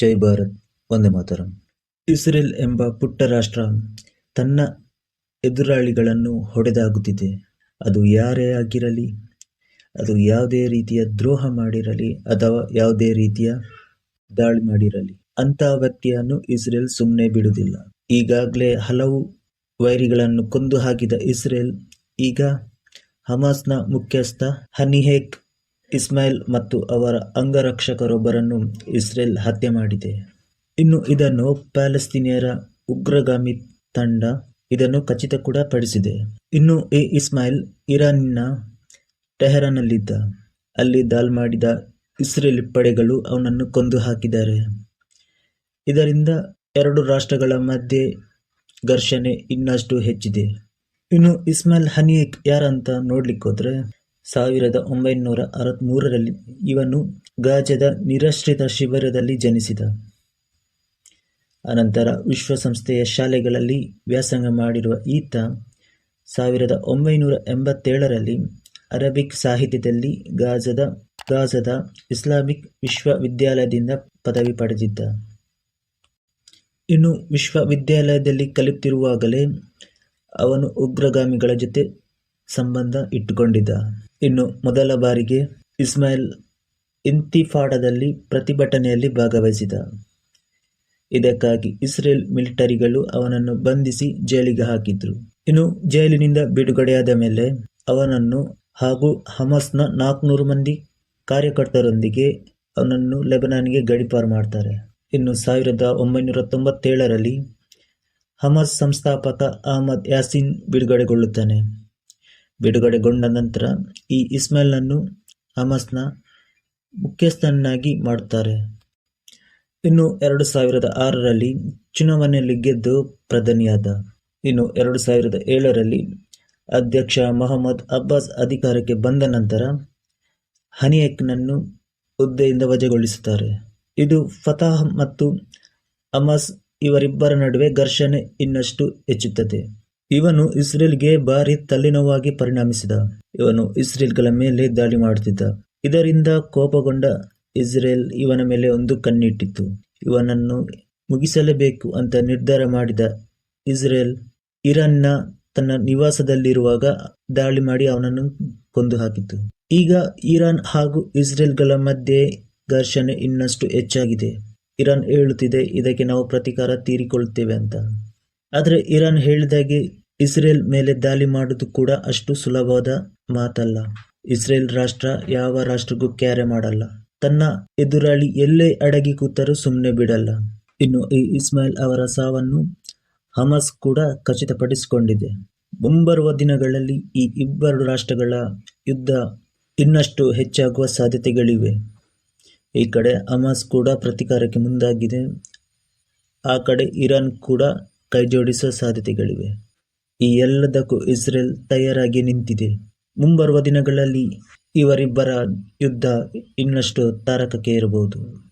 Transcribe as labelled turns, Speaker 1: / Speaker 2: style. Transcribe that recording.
Speaker 1: ಜೈ Bharat, Vande Mataram. Israel ಎಂಬ ಪುಟ್ಟ ರಾಷ್ಟ್ರ ತನ್ನ ಎದುರಾಳಿಗಳನ್ನು ಹೊಡೆದಾಗುತ್ತಿದೆ. ಅದು ಯಾರೇ ಆಗಿರಲಿ, ಅದು ಯಾವುದೇ ರೀತಿಯ ದ್ರೋಹ ಮಾಡಿರಲಿ ಅಥವಾ ಯಾವುದೇ ರೀತಿಯ ದಾಳಿ ಮಾಡಿರಲಿ ಅಂತಹ ವ್ಯಕ್ತಿಯನ್ನು ಇಸ್ರೇಲ್ ಸುಮ್ಮನೆ ಬಿಡುವುದಿಲ್ಲ. ಈಗಾಗಲೇ ಹಲವು ವೈರಿಗಳನ್ನು ಕೊಂದು ಹಾಕಿದ ಇಸ್ರೇಲ್ ಈಗ ಹಮಾಸ್ನ ಮುಖ್ಯಸ್ಥ ಹನಿಹೇಕ್ ಇಸ್ಮಾಯಿಲ್ ಮತ್ತು ಅವರ ಅಂಗರಕ್ಷಕರೊಬ್ಬರನ್ನು ಇಸ್ರೇಲ್ ಹತ್ಯೆ ಮಾಡಿದೆ. ಇನ್ನು ಇದನ್ನು ಪ್ಯಾಲೆಸ್ತೀನಿಯರ ಉಗ್ರಗಾಮಿ ತಂಡ ಇದನ್ನು ಖಚಿತ ಕೂಡ ಪಡಿಸಿದೆ. ಇನ್ನು ಈ ಇಸ್ಮಾಯಿಲ್ ಇರಾನಿನ ಟೆಹರಾನ್ನಲ್ಲಿದ್ದ, ಅಲ್ಲಿ ದಾಲ್ ಮಾಡಿದ ಇಸ್ರೇಲ್ ಪಡೆಗಳು ಅವನನ್ನು ಕೊಂದು ಹಾಕಿದ್ದಾರೆ. ಇದರಿಂದ ಎರಡು ರಾಷ್ಟ್ರಗಳ ಮಧ್ಯೆ ಘರ್ಷಣೆ ಇನ್ನಷ್ಟು ಹೆಚ್ಚಿದೆ. ಇನ್ನು ಇಸ್ಮಾಯಿಲ್ ಹನಿಯಕ್ ಯಾರಂತ ನೋಡ್ಲಿಕ್ಕೆ ಹೋದ್ರೆ ಸಾವಿರದ ಒಂಬೈನೂರ ಅರವತ್ತ್ಮೂರರಲ್ಲಿ ಇವನು ಗಾಜದ ನಿರಾಶ್ರಿತ ಶಿಬಿರದಲ್ಲಿ ಜನಿಸಿದ. ಅನಂತರ ವಿಶ್ವಸಂಸ್ಥೆಯ ಶಾಲೆಗಳಲ್ಲಿ ವ್ಯಾಸಂಗ ಮಾಡಿರುವ ಈತ ಸಾವಿರದ ಒಂಬೈನೂರ ಎಂಬತ್ತೇಳರಲ್ಲಿ ಅರಬಿಕ್ ಸಾಹಿತ್ಯದಲ್ಲಿ ಗಾಜದ ಗಾಜದ ಇಸ್ಲಾಮಿಕ್ ವಿಶ್ವವಿದ್ಯಾಲಯದಿಂದ ಪದವಿ ಪಡೆದಿದ್ದ. ಇನ್ನು ವಿಶ್ವವಿದ್ಯಾಲಯದಲ್ಲಿ ಕಲಿತಿರುವಾಗಲೇ ಅವನು ಉಗ್ರಗಾಮಿಗಳ ಜೊತೆ ಸಂಬಂಧ ಇಟ್ಟುಕೊಂಡಿದ್ದ. ಇನ್ನು ಮೊದಲ ಬಾರಿಗೆ ಇಸ್ಮಾಯಿಲ್ ಇಂತಿಫಾಡದಲ್ಲಿ ಪ್ರತಿಭಟನೆಯಲ್ಲಿ ಭಾಗವಹಿಸಿದ. ಇದಕ್ಕಾಗಿ ಇಸ್ರೇಲ್ ಮಿಲಿಟರಿಗಳು ಅವನನ್ನು ಬಂಧಿಸಿ ಜೈಲಿಗೆ ಹಾಕಿದ್ರು. ಇನ್ನು ಜೈಲಿನಿಂದ ಬಿಡುಗಡೆಯಾದ ಮೇಲೆ ಅವನನ್ನು ಹಾಗೂ ಹಮಸ್ನ ನಾಲ್ಕುನೂರು ಮಂದಿ ಕಾರ್ಯಕರ್ತರೊಂದಿಗೆ ಅವನನ್ನು ಲೆಬನಾನ್ಗೆ ಗಡಿಪಾರು ಮಾಡ್ತಾರೆ. ಇನ್ನು ಸಾವಿರದ ಒಂಬೈನೂರ ತೊಂಬತ್ತೇಳರಲ್ಲಿ ಹಮಸ್ ಸಂಸ್ಥಾಪಕ ಅಹಮದ್ ಯಾಸಿನ್ ಬಿಡುಗಡೆಗೊಳ್ಳುತ್ತಾನೆ. ಬಿಡುಗಡೆಗೊಂಡ ನಂತರ ಈ ಇಸ್ಮಾಯಿಲ್ನನ್ನು ಹಮಸ್ನ ಮುಖ್ಯಸ್ಥನನ್ನಾಗಿ ಮಾಡುತ್ತಾರೆ. ಇನ್ನು ಎರಡು ಸಾವಿರದ ಆರರಲ್ಲಿ ಚುನಾವಣೆಯಲ್ಲಿ ಗೆದ್ದು ಪ್ರಧಾನಿಯಾದ, ಇನ್ನು ಎರಡು ಸಾವಿರದ ಏಳರಲ್ಲಿ ಅಧ್ಯಕ್ಷ ಮೊಹಮ್ಮದ್ ಅಬ್ಬಾಸ್ ಅಧಿಕಾರಕ್ಕೆ ಬಂದ ನಂತರ ಹನಿಯಕ್ನನ್ನು ಹುದ್ದೆಯಿಂದ ವಜಾಗೊಳಿಸುತ್ತಾರೆ. ಇದು ಫತಾಹ್ ಮತ್ತು ಅಮಸ್ ಇವರಿಬ್ಬರ ನಡುವೆ ಘರ್ಷಣೆ ಇನ್ನಷ್ಟು ಹೆಚ್ಚುತ್ತದೆ. ಇವನು ಇಸ್ರೇಲ್ಗೆ ಭಾರಿ ತಲೆನೋವಾಗಿ ಪರಿಣಮಿಸಿದ. ಇವನು ಇಸ್ರೇಲ್ಗಳ ಮೇಲೆ ದಾಳಿ ಮಾಡುತ್ತಿದ್ದ. ಇದರಿಂದ ಕೋಪಗೊಂಡ ಇಸ್ರೇಲ್ ಇವನ ಮೇಲೆ ಒಂದು ಕಣ್ಣಿಟ್ಟಿತ್ತು. ಇವನನ್ನು ಮುಗಿಸಲೇಬೇಕು ಅಂತ ನಿರ್ಧಾರ ಮಾಡಿದ ಇಸ್ರೇಲ್ ಇರಾನ್ನ ತನ್ನ ನಿವಾಸದಲ್ಲಿರುವಾಗ ದಾಳಿ ಮಾಡಿ ಅವನನ್ನು ಕೊಂದು ಹಾಕಿತು ಈಗ ಇರಾನ್ ಹಾಗೂ ಇಸ್ರೇಲ್ಗಳ ಮಧ್ಯೆ ಘರ್ಷಣೆ ಇನ್ನಷ್ಟು ಹೆಚ್ಚಾಗಿದೆ. ಇರಾನ್ ಹೇಳುತ್ತಿದೆ, ಇದಕ್ಕೆ ನಾವು ಪ್ರತೀಕಾರ ತೀರಿಕೊಳ್ಳುತ್ತೇವೆ ಅಂತ. ಆದರೆ ಇರಾನ್ ಹೇಳಿದಾಗೆ ಇಸ್ರೇಲ್ ಮೇಲೆ ದಾಳಿ ಮಾಡುವುದು ಕೂಡ ಅಷ್ಟು ಸುಲಭವಾದ ಮಾತಲ್ಲ. ಇಸ್ರೇಲ್ ರಾಷ್ಟ್ರ ಯಾವ ರಾಷ್ಟ್ರಕ್ಕೂ ಕ್ಯಾರೆ ಮಾಡಲ್ಲ. ತನ್ನ ಎದುರಾಳಿ ಎಲ್ಲೇ ಅಡಗಿ ಕೂತರೂ ಸುಮ್ಮನೆ ಬಿಡಲ್ಲ. ಇನ್ನು ಈ ಇಸ್ಮಾಯಿಲ್ ಅವರ ಸಾವನ್ನು ಹಮಸ್ ಕೂಡ ಖಚಿತಪಡಿಸಿಕೊಂಡಿದೆ. ಮುಂಬರುವ ದಿನಗಳಲ್ಲಿ ಈ ಇಬ್ಬರು ರಾಷ್ಟ್ರಗಳ ಯುದ್ಧ ಇನ್ನಷ್ಟು ಹೆಚ್ಚಾಗುವ ಸಾಧ್ಯತೆಗಳಿವೆ. ಈ ಕಡೆ ಹಮಾಸ್ ಕೂಡ ಪ್ರತಿಕಾರಕ್ಕೆ ಮುಂದಾಗಿದೆ. ಆ ಕಡೆ ಇರಾನ್ ಕೂಡ ಕೈಜೋಡಿಸುವ ಸಾಧ್ಯತೆಗಳಿವೆ. ಈ ಎಲ್ಲದಕ್ಕೂ ಇಸ್ರೇಲ್ ತಯಾರಾಗಿ ನಿಂತಿದೆ. ಮುಂಬರುವ ದಿನಗಳಲ್ಲಿ ಇವರಿಬ್ಬರ ಯುದ್ಧ ಇನ್ನಷ್ಟು ತಾರಕಕ್ಕೆ ಇರಬಹುದು